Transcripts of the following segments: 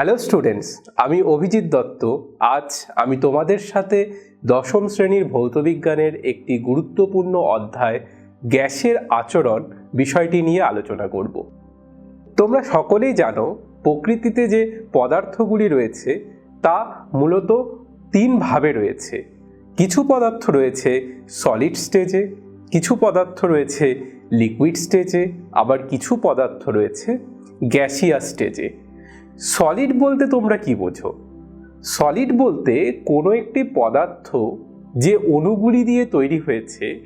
Hello students আমি অভিজিৎ দত্ত। আজ আমি তোমাদের সাথে দশম শ্রেণির ভৌতবিজ্ঞানের একটি গুরুত্বপূর্ণ অধ্যায়, গ্যাসের আচরণ বিষয়টি নিয়ে আলোচনা করব। তোমরা সকলেই জানো, প্রকৃতিতে যে পদার্থগুলি রয়েছে, তা মূলত তিন ভাবে রয়েছে। কিছু পদার্থ রয়েছে সলিড স্টেজে কিছু পদার্থ রয়েছে লিকুইড স্টেজে আবার কিছু পদার্থ রয়েছে গ্যাসিয়া স্টেজে সলিড বলতে তোমরা কি বোঝো? সলিড বলতে কোনো একটি পদার্থ যে অণুগুলি দিয়ে তৈরি হয়েছে,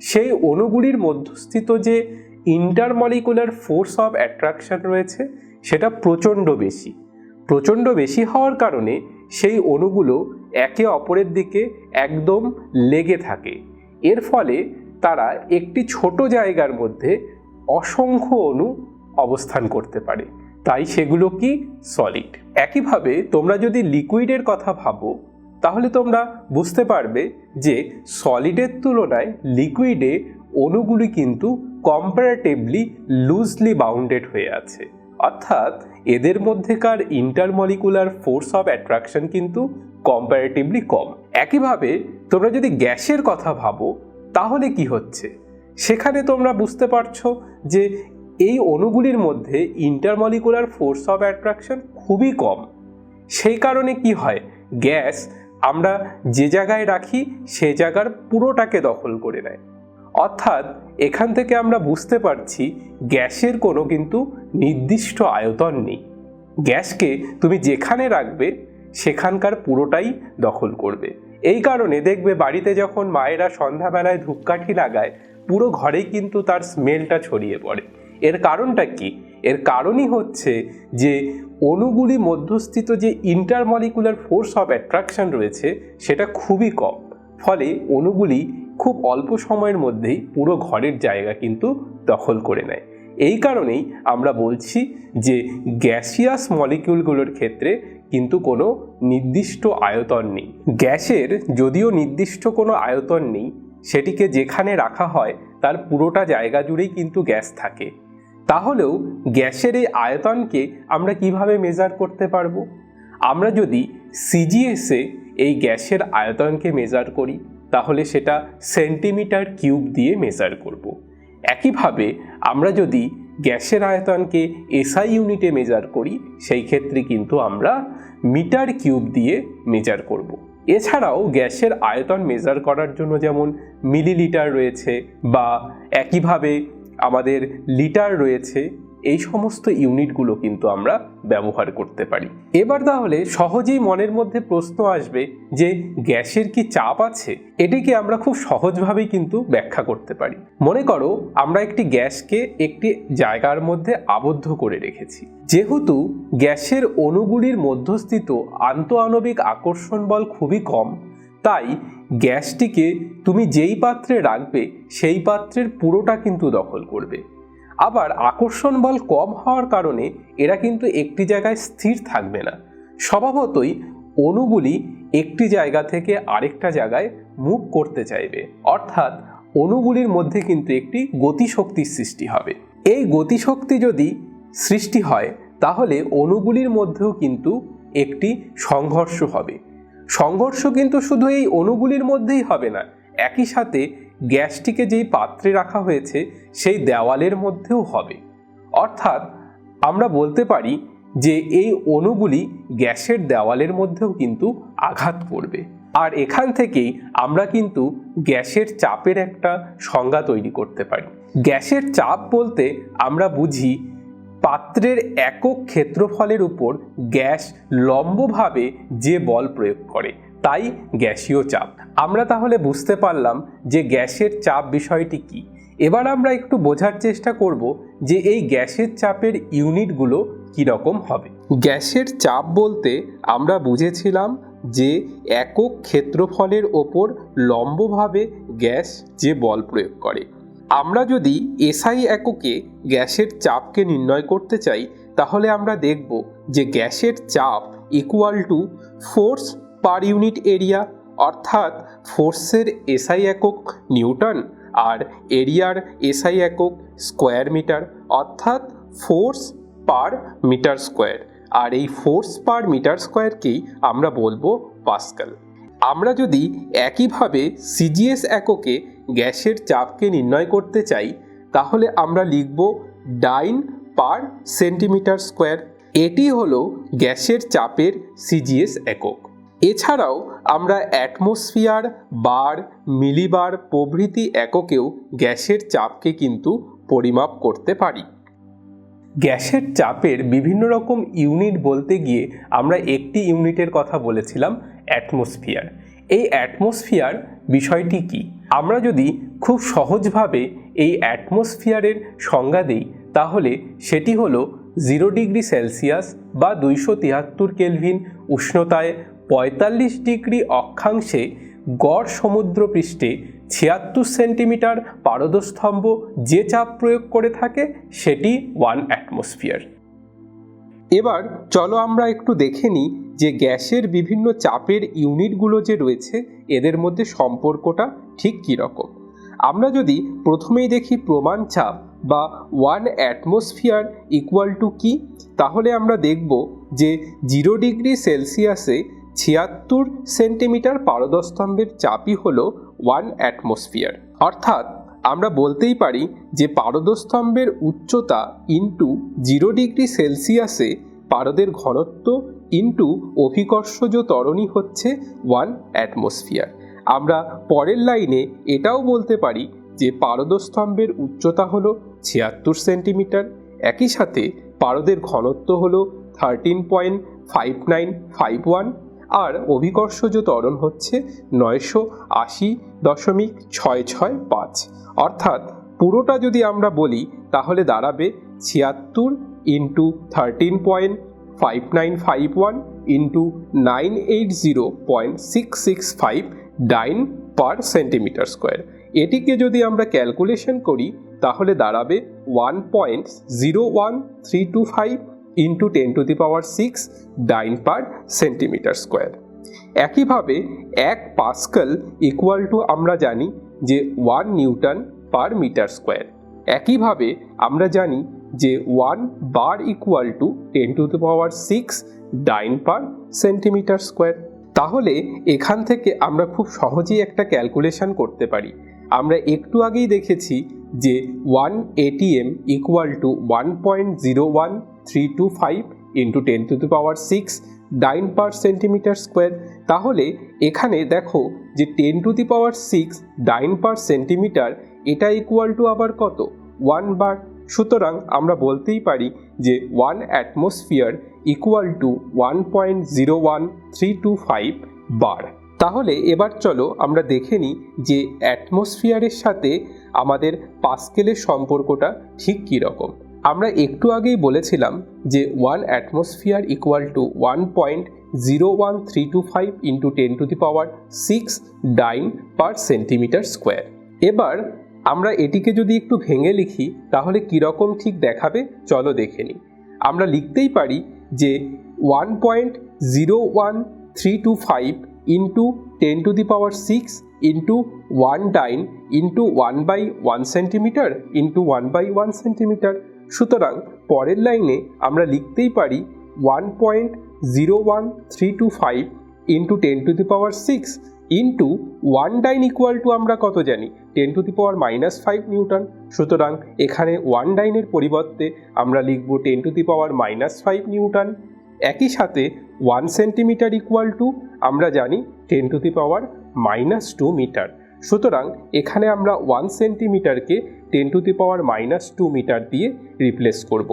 সেই অণুগুলির মধ্যস্থিত যে ইন্টারমলিকুলার ফোর্স অফ অ্যাট্রাকশন রয়েছে, সেটা প্রচণ্ড বেশি। প্রচণ্ড বেশি হওয়ার কারণে সেই অণুগুলো একে অপরের দিকে একদম লেগে থাকে। এর ফলে তারা একটি ছোট জায়গার মধ্যে অসংখ্য অণু অবস্থান করতে পারে। তাই সেগুলো কি? সলিড একইভাবে তোমরা যদি লিকুইডের কথা ভাবো, তাহলে তোমরা বুঝতে পারবে যে সলিডের তুলনায় লিকুইডে অণুগুলি কিন্তু কম্পারেটিভলি লুজলি বাউন্ডেড হয়ে আছে। অর্থাৎ এদের মধ্যেকার ইন্টারমলিকুলার ফোর্স অফ অ্যাট্রাকশন কিন্তু কম্পারেটিভলি কম। একইভাবে তোমরা যদি গ্যাসের কথা ভাবো, তাহলে কি হচ্ছে? সেখানে তোমরা বুঝতে পারছ যে এই অণুগুলির মধ্যে ইন্টারমলিকুলার ফোর্স অফ অ্যাট্রাকশন খুবই কম। সেই কারণে কি হয়, গ্যাস আমরা যে জায়গায় রাখি, সে জায়গার পুরোটাকে দখল করে নেয়। অর্থাৎ এখান থেকে আমরা বুঝতে পারছি, গ্যাসের কোনো কিন্তু নির্দিষ্ট আয়তন নেই। গ্যাসকে তুমি যেখানে রাখবে, সেখানকার পুরোটাই দখল করবে। এই কারণে দেখবে বাড়িতে যখন মায়েরা সন্ধ্যাবেলায় ধূপকাঠি লাগায়, পুরো ঘরেই কিন্তু তার স্মেলটা ছড়িয়ে পড়ে। এর কারণটা কি? এর কারণই হচ্ছে যে অণুগুলি মধ্যস্থিত যে ইন্টারমলিকুলার ফোর্স অফ অ্যাট্রাকশন রয়েছে, সেটা খুবই কম। ফলে অণুগুলি খুব অল্প সময়ের মধ্যেই পুরো ঘরের জায়গা কিন্তু দখল করে নেয়। এই কারণেই আমরা বলছি যে গ্যাসিয়াস মলিকিউলগুলোর ক্ষেত্রে কিন্তু কোনো নির্দিষ্ট আয়তন নেই। গ্যাসের যদিও নির্দিষ্ট কোনো আয়তন নেই, সেটিকে যেখানে রাখা হয়, তার পুরোটা জায়গা জুড়েই কিন্তু গ্যাস থাকে। তাহলেও গ্যাসের এই আয়তনকে আমরা কীভাবে মেজার করতে পারব আমরা যদি সিজিএসে এই গ্যাসের আয়তনকে মেজার করি, তাহলে সেটা সেন্টিমিটার কিউব দিয়ে মেজার করব। একইভাবে আমরা যদি গ্যাসের আয়তনকে এসআই ইউনিটে মেজার করি, সেই ক্ষেত্রে কিন্তু আমরা মিটার কিউব দিয়ে মেজার করব। এছাড়াও গ্যাসের আয়তন মেজার করার জন্য যেমন মিলিলিটার রয়েছে বা একইভাবে আমাদের লিটার রয়েছে, এই সমস্ত ইউনিটগুলো কিন্তু আমরা ব্যবহার করতে পারি। এবার তাহলে সহজেই মনের মধ্যে প্রশ্ন আসবে যে গ্যাসের কি চাপ আছে? এটিকে আমরা খুব সহজভাবেই কিন্তু ব্যাখ্যা করতে পারি। মনে করো, আমরা একটি গ্যাসকে একটি জায়গার মধ্যে আবদ্ধ করে রেখেছি। যেহেতু গ্যাসের অণুগুলির মধ্যস্থিত আন্তঃআণবিক আকর্ষণ বল খুবই কম, তাই গ্যাসটিকে তুমি যেই পাত্রে রাখবে, সেই পাত্রের পুরোটা কিন্তু দখল করবে। আবার আকর্ষণ বল কম হওয়ার কারণে এরা কিন্তু একটি জায়গায় স্থির থাকবে না। স্বভাবতই অণুগুলি একটি জায়গা থেকে আরেকটা জায়গায় মুভ করতে চাইবে। অর্থাৎ অণুগুলির মধ্যে কিন্তু একটি গতিশক্তির সৃষ্টি হবে। এই গতিশক্তি যদি সৃষ্টি হয়, তাহলে অণুগুলির মধ্যেও কিন্তু একটি সংঘর্ষ হবে। সংঘর্ষ কিন্তু শুধু এই অণুগুলির মধ্যেই হবে না, একই সাথে গ্যাসটিকে যেই পাত্রে রাখা হয়েছে সেই দেওয়ালের মধ্যেও হবে। অর্থাৎ আমরা বলতে পারি যে এই অণুগুলি গ্যাসের দেওয়ালের মধ্যেও কিন্তু আঘাত করবে। আর এখান থেকেই আমরা কিন্তু গ্যাসের চাপের একটা সংজ্ঞা তৈরি করতে পারি। গ্যাসের চাপ বলতে আমরা বুঝি পাত্রের একক ক্ষেত্রফলের উপর গ্যাস লম্বভাবে যে বল প্রয়োগ করে, তাই গ্যাসীয় চাপ। আমরা তাহলে বুঝতে পারলাম যে গ্যাসের চাপ বিষয়টি কি। এবার আমরা একটু বোঝার চেষ্টা করব যে এই গ্যাসের চাপের ইউনিটগুলো কীরকম হবে। গ্যাসের চাপ বলতে আমরা বুঝেছিলাম যে একক ক্ষেত্রফলের ওপর লম্বভাবে গ্যাস যে বল প্রয়োগ করে আমরা যদি এসআই এককে গ্যাসের চাপকে নির্ণয় করতে চাই, তাহলে আমরা দেখব যে গ্যাসের চাপ equal to force per unit area অর্থাৎ ফোর্সের এসআই একক নিউটন আর এরিয়ার এসআই একক স্কোয়ার মিটার অর্থাৎ ফোর্স পার মিটার স্কোয়ার আর এই ফোর্স পার মিটার স্কোয়ারকেই আমরা বলব পাস্কাল। আমরা যদি একইভাবে সিজিএস এককে গ্যাসের চাপকে নির্ণয় করতে চাই, তাহলে আমরা লিখব ডাইন পার সেন্টিমিটার স্কোয়ার। এটি হলো গ্যাসের চাপের সিজিএস একক। এছাড়াও আমরা অ্যাটমসফিয়ার, বার, মিলিবার প্রভৃতি এককেও গ্যাসের চাপকে কিন্তু পরিমাপ করতে পারি। গ্যাসের চাপের বিভিন্ন রকম ইউনিট বলতে গিয়ে আমরা একটি ইউনিটের কথা বলেছিলাম, অ্যাটমসফিয়ার। এই অ্যাটমসফিয়ার বিষয়টি কি? আমরা যদি খুব সহজভাবে এই অ্যাটমসফিয়ারের সংজ্ঞা দিই, তাহলে সেটি হলো জিরো ডিগ্রি সেলসিয়াস বা দুইশো তিয়াত্তর কেলভিন উষ্ণতায় পঁয়তাল্লিশ ডিগ্রি অক্ষাংশে গড় সমুদ্র পৃষ্ঠে ছিয়াত্তর সেন্টিমিটার পারদস্তম্ভ যে চাপ প্রয়োগ করে থাকে সেটি ওয়ান অ্যাটমসফিয়ার। এবার চলো আমরা একটু দেখে নিই যে গ্যাসের বিভিন্ন চাপের ইউনিটগুলো যে রয়েছে, এদের মধ্যে সম্পর্কটা ঠিক কীরকম আমরা যদি প্রথমেই দেখি প্রমাণ চাপ বা ওয়ান অ্যাটমসফিয়ার ইকুয়াল টু কি, তাহলে আমরা দেখব যে জিরো ডিগ্রি সেলসিয়াসে ছিয়াত্তর সেন্টিমিটার পারদস্তম্ভের চাপই হলো ওয়ান অ্যাটমসফিয়ার। অর্থাৎ আমরা বলতেই পারি যে পারদস্তম্ভের উচ্চতা ইন্টু জিরো ডিগ্রি সেলসিয়াসে পারদের ঘনত্ব ইন্টু অভিকর্ষজ তরণী হচ্ছে ওয়ান অ্যাটমসফিয়ার। আমরা পরের লাইনে এটাও বলতে পারি যে পারদস্তম্ভের উচ্চতা হলো ছিয়াত্তর সেন্টিমিটার। একই সাথে পারদের ঘনত্ব হলো thirteen point five nine five one আর অভিকর্ষজ ত্বরণ হচ্ছে নয়শো আশি দশমিক ছয় ছয় পাঁচ। অর্থাৎ পুরোটা যদি আমরা বলি, তাহলে দাঁড়াবে ছিয়াত্তর into thirteen point five nine five one into nine eight zero point six six five dyne per centimetre square. এটিকে যদি আমরা ক্যালকুলেশন করি, তাহলে দাঁড়াবে one point zero one three two five into ten to the power six dyne per centimetre square একইভাবে এক pascal equal to আমরা জানি যে one newton per metre square একইভাবে আমরা জানি যে one bar equal to ten to the power six dyne per centimetre square তাহলে এখান থেকে আমরা খুব সহজেই একটা ক্যালকুলেশন করতে পারি। আমরা একটু আগেই দেখেছি যে one ATM equal to one point zero one three two five into ten to the power six dyne per centimetre square তাহলে এখানে দেখো যে ten to the power six dyne per centimetre এটা ইকুয়াল টু আবার কত? One bar সুতরাং আমরা বলতেই পারি যে one atmosphere equal to one point zero one three two five bar তাহলে এবার চলো আমরা দেখে নিই যে অ্যাটমসফিয়ারের সাথে আমাদের পাস্কেলের সম্পর্কটা ঠিক কী রকম। আমরা একটু আগেই বলেছিলাম যে one atmosphere equal to one point zero one three two five into ten to the power six dyne per centimetre square এবার আমরা এটিকে যদি একটু ভেঙে লিখি, তাহলে কীরকম ঠিক দেখাবে? চলো দেখে নিই। আমরা লিখতেই পারি যে one point zero one three two five into ten to the power six into one dyne into one by one centimetre into one by one centimetre সুতরাং পরের লাইনে আমরা লিখতেই পারি one point zero one three two five into ten to the power six into one dyne equal to আমরা কত জানি? Ten to the power minus five newton সুতরাং এখানে ওয়ান ডাইনের পরিবর্তে আমরা লিখব ten to the power minus five newton একই সাথে ওয়ান সেন্টিমিটার ইকুয়াল টু আমরা জানি ten to the power minus two metre সুতরাং এখানে আমরা one সেন্টিমিটারকে ten to the power minus two metre দিয়ে রিপ্লেস করব।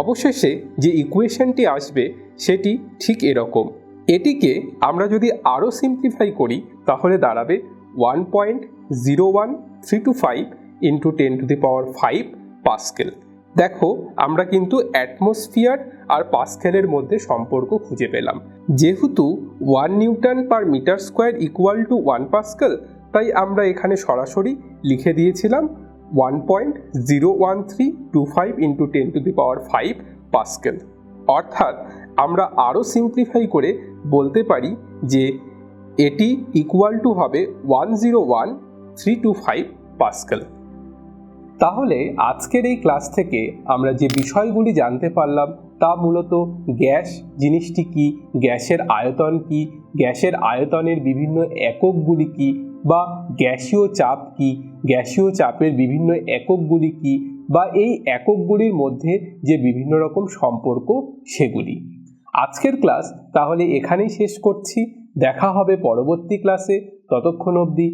অবশেষে যে ইকুয়েশনটি আসবে, সেটি ঠিক এরকম। এটিকে আমরা যদি আরও সিম্পলিফাই করি, তাহলে দাঁড়াবে one point zero one three two five into ten to the power five pascal দেখো, আমরা কিন্তু অ্যাটমসফিয়ার আর পাস্কেলের মধ্যে সম্পর্ক খুঁজে পেলাম। যেহেতু one newton per metre square equal to one pascal তাই আমরা এখানে সরাসরি লিখে দিয়েছিলাম one point zero one three two five into ten to the power five pascal অর্থাৎ আমরা আরও সিম্পলিফাই করে বলতে পারি যে এটি ইকুয়াল টু হবে one zero one three two five pascal তাহলে আজকের এই ক্লাস থেকে আমরা যে বিষয়গুলি জানতে পারলাম তা মূলত গ্যাস জিনিসটি কি, গ্যাসের আয়তন কি, গ্যাসের আয়তনের বিভিন্ন এককগুলি কি বা গ্যাসীয় চাপ কি? গ্যাসীয় চাপের বিভিন্ন এককগুলি কি? বা এই এককগুলির মধ্যে যে বিভিন্ন রকম সম্পর্ক, সেগুলি। আজকের ক্লাস তাহলে এখানেই শেষ করছি। দেখা হবে পরবর্তী ক্লাসে। ততক্ষণ অবধি